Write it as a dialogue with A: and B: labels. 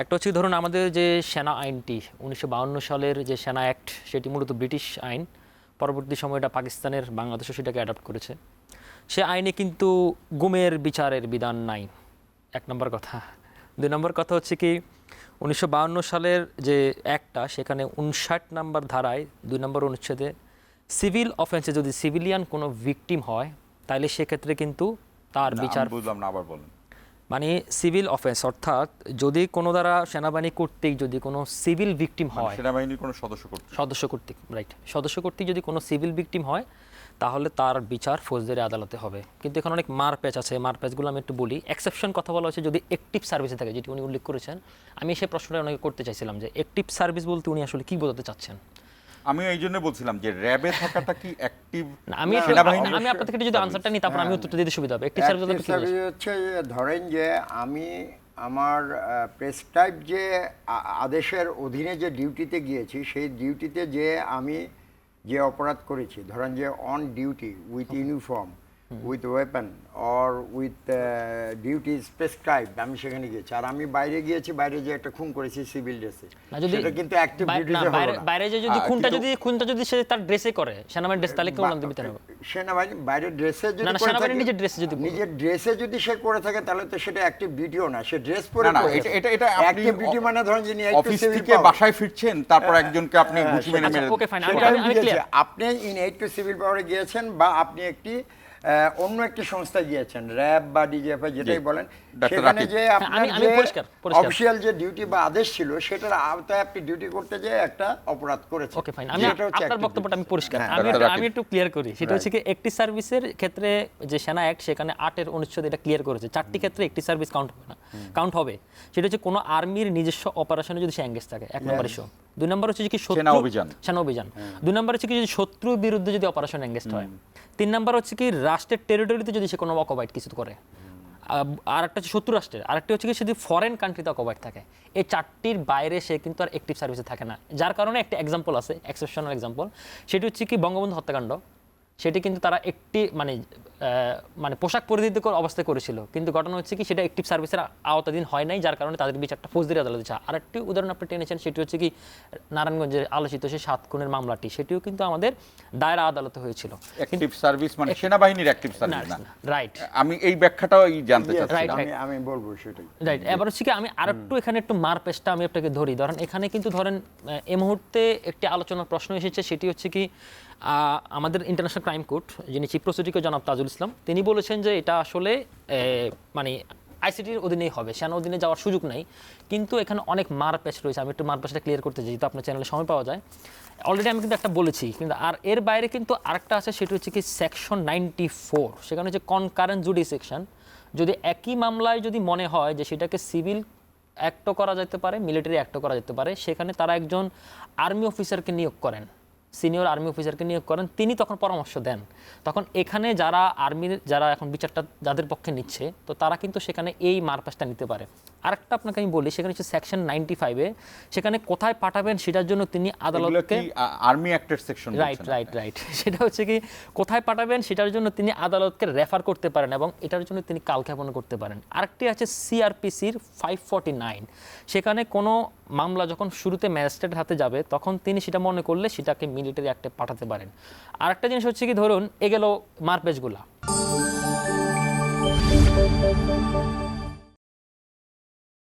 A: একটা হচ্ছে ধরুন আমাদের যে সেনা আইনটি উনিশশো সালের যে সেনা অ্যাক্ট সেটি মূলত ব্রিটিশ আইন। পরবর্তী সময় এটা পাকিস্তানের বাংলাদেশও সেটাকে অ্যাডাপ্ট করেছে। সে আইনে কিন্তু গুমের বিচারের বিধান নাই। এক নম্বর কথা। দুই নম্বর কথা হচ্ছে কি উনিশশো সালের যে অ্যাক্টটা সেখানে উনষাট নম্বর ধারায় দুই নম্বর অনুচ্ছেদে সিভিল অফেন্সে যদি সিভিলিয়ান কোনো ভিকটিম হয় তাহলে সেক্ষেত্রে কিন্তু তার বিচার
B: বুঝলাম না আবার বলেন।
A: মানে সিভিল অফেন্স অর্থাৎ যদি কোনো দ্বারা সেনাবাহিনী কর্তৃক যদি কোনো সিভিল ভিকটিম
B: মানে
A: হয়
B: সেনাবাহিনীর কোনো সদস্য করতে
A: সদস্য কর্তৃক রাইট সদস্য কর্তৃক যদি কোনো সিভিল ভিকটিম হয় তাহলে তার বিচার ফৌজদারি আদালতে হবে। কিন্তু এখানে অনেক মার প্যাচ আছে মার প্যাচগুলো আমি একটু বলি। এক্সেপশন কথা বলা হচ্ছে যদি অ্যাক্টিভ সার্ভিসে থাকে যেটি উনি উল্লেখ করেছেন। আমি সেই প্রশ্নটা অনেকে করতে চাইছিলাম যে অ্যাক্টিভ সার্ভিস বলতে উনি আসলে কী বোঝাতে চাচ্ছেন?
B: আমি এই জন্য বলছিলাম যে র্যাবে থাকাটা কি অ্যাক্টিভ
A: আমি
B: সেনাবাহিনী
A: আমি আপনার থেকে যদি আনসারটা নিই তারপর আমি উত্তরটা দিতে সুবিধা হবে। একটি সার্ভিস
C: হচ্ছে যে ধরেন যে আমি আমার প্রেসক্রাইব যে আদেশের অধীনে যে ডিউটিতে গিয়েছি সেই ডিউটিতে যে আমি যে অপরাধ করেছি ধরেন যে on duty with uniform with weapon or with duties prescribe আমি সেখানে গিয়েছি। আর আমি বাইরে গিয়েছি বাইরে যে একটা খুন করেছি সিভিল ড্রেসে সেটা কিন্তু অ্যাক্টিভ
A: না,
C: ডিউটিতে
A: বাইরে
C: না।
A: বাইরে যে যদি খুনটা যদি খুনটা যদি সে তার ড্রেসে করে সেনাবাহিনীর ড্রেস তাহলে কেউ
C: বা-
A: দিতে হবে
C: সেনাবাহিনী বাইরের ড্রেসে যদি
A: না, না, সেনাবাহিনী নিজের ড্রেসে যদি
C: নিজের ড্রেসে যদি সে করে থাকে তাহলে তো সেটা অ্যাক্টিভ ডিউটিও না। সে ড্রেস পরে
B: না না এটা এটা
C: অ্যাক্টিভ ডিউটি মানে ধরেন যিনি
B: অফিস থেকে বাসায় ফিরছেন তারপর একজনকে আপনি
C: হ্যাঁ,
B: ঘুষি মেরে
A: আচ্ছা,
B: মেরে
A: okay, fine, আমি-।
C: আপনি ইন এইট টু সিভিল পাওয়ারে গিয়েছেন বা আপনি একটি অন্য একটি সংস্থা গিয়েছেন র্যাব বা ডিজিএফআই যেটাই বলেন সেখানে। যে
A: হ্যাঁ,
C: আপনার
A: আমি- আমি
C: যে
A: পরিষ্কার, পরিষ্কার।
C: অফিসিয়াল যে ডিউটি বা আদেশ ছিল সেটার আওতায় আপনি ডিউটি করতে যেয়ে একটা অপরাধ করেছেন।
A: ওকে ফাইন আমি
C: সেটা হচ্ছে
A: আপনার বক্তব্যটা আমি পরিষ্কার।
C: হ্যাঁ।
A: আমি। আমি একটু ক্লিয়ার করি। সেটা হচ্ছে কি একটি সার্ভিসের ক্ষেত্রে যে সেনা অ্যাক্ট সেখানে আটের অনুচ্ছেদ এটা ক্লিয়ার করেছে। চারটি ক্ষেত্রে একটি সার্ভিস কাউন্ট হবে না। কাউন্ট হবে। সেটা হচ্ছে কোনো আর্মির নিজস্ব অপারেশনে যদি সে এঙ্গেজ থাকে। এক নম্বর ইস্যু দুই নম্বর হচ্ছে কি শত্রু
B: সেনা অভিযান।
A: সেনা অভিযান। দুই নম্বর হচ্ছে কি যদি শত্রুর বিরুদ্ধে যদি অপারেশন এঙ্গেজ হয়। তিন নম্বর হচ্ছে কি রাষ্ট্রের টেরিটরিতে যদি সে কোনো অকবাইট কিছু করে। আর একটা হচ্ছে শত্রু রাষ্ট্রের, আরেকটা হচ্ছে কি যদি ফরেন কান্ট্রিতে কভার থাকে। এই চারটির বাইরে সে কিন্তু আর অ্যাক্টিভ সার্ভিসে থাকে না। যার কারণে একটা এক্সাম্পল আছে এক্সেপশনাল এক্সাম্পল সেটি হচ্ছে কি বঙ্গবন্ধু হত্যাকাণ্ড। সেটি কিন্তু তারা একটি মানে আহ, মানে পোশাক পরিহিত করে অবস্থায় করেছিল। কিন্তু ঘটনা হচ্ছে কি সেটা অ্যাক্টিভ সার্ভিসের আওতাধীন হয় নাই যার কারণে তাদের বিচারটা ফৌজদারি আদালতে যায়। আরেকটি উদাহরণ আপনি টেনেছেন সেটি হচ্ছে কি নারায়ণগঞ্জের আলোচিত সেই সাত খুনের মামলাটি সেটিও কিন্তু আমাদের দায়রা আদালতে হয়েছিল।
B: অ্যাক্টিভ সার্ভিস মানে সেনাবাহিনীর অ্যাক্টিভ সার্ভিস না
A: রাইট
B: আমি এই ব্যাখ্যাটাও জানতে চাচ্ছিলাম।
C: আমি আমি বলব সেটাই।
A: রাইট এবার হচ্ছে কি আমি আরেকটু এখানে একটু মার পেশটা আমি আপনাকে ধরি। ধরেন এখানে কিন্তু ধরেন এই মুহূর্তে একটি আলোচনার প্রশ্ন এসেছে সেটি হচ্ছে কি আমাদের ইন্টারন্যাশনাল ক্রাইম কোর্ট যিনি চিফ প্রসিকিউটর জনাব তাজুল ইসলাম, তিনি বলেছেন যে এটা আসলে মানে আইসিটির অধীনেই হবে। সেন অধীনে যাওয়ার সুযোগ নেই। কিন্তু এখানে অনেক মার পেশ রয়েছে। আমি একটু মার পেশটা ক্লিয়ার করতে চাই, যেহেতু আপনার চ্যানেলে সময় পাওয়া যায়। অলরেডি আমি কিন্তু একটা বলেছি, কিন্তু আর এর বাইরে কিন্তু আরেকটা আছে, সেটি হচ্ছে কি সেকশন নাইনটি ফোর সেখানে হচ্ছে কনকারেন্ট জুডি সেকশন যদি একই মামলায় যদি মনে হয় যে সেটাকে সিভিল অ্যাক্টও করা যেতে পারে মিলিটারি অ্যাক্টও করা যেতে পারে, সেখানে তারা একজন আর্মি অফিসারকে নিয়োগ করেন। সিনিয়র আর্মি অফিসারকে নিয়োগ করেন তিনি তখন পরামর্শ দেন। তখন এখানে যারা আর্মির যারা এখন বিচারটা যাদের পক্ষে নিচ্ছে তো তারা কিন্তু সেখানে এই মারপাসটা নিতে পারে। আরেকটা আপনাকে আমি বলি সেখানে হচ্ছে সেকশন নাইনটি ফাইভে সেখানে কোথায় পাঠাবেন সেটার জন্য তিনি আদালতকে
B: আর্মি অ্যাক্টের সেকশন
A: রাইট রাইট রাইট সেটা হচ্ছে কি কোথায় পাঠাবেন সেটার জন্য তিনি আদালতকে রেফার করতে পারেন এবং এটার জন্য তিনি কালক্ষেপণ করতে পারেন। আরেকটি আছে সিআরপিসির ফাইভ ফর্টি নাইন সেখানে কোনো মামলা যখন শুরুতে ম্যাজিস্ট্রেটের হাতে যাবে তখন তিনি সেটা মনে করলে সেটাকে মিলিটারি অ্যাক্টে পাঠাতে পারেন। আরেকটা জিনিস হচ্ছে কি ধরুন এ গেল মারপেজগুলা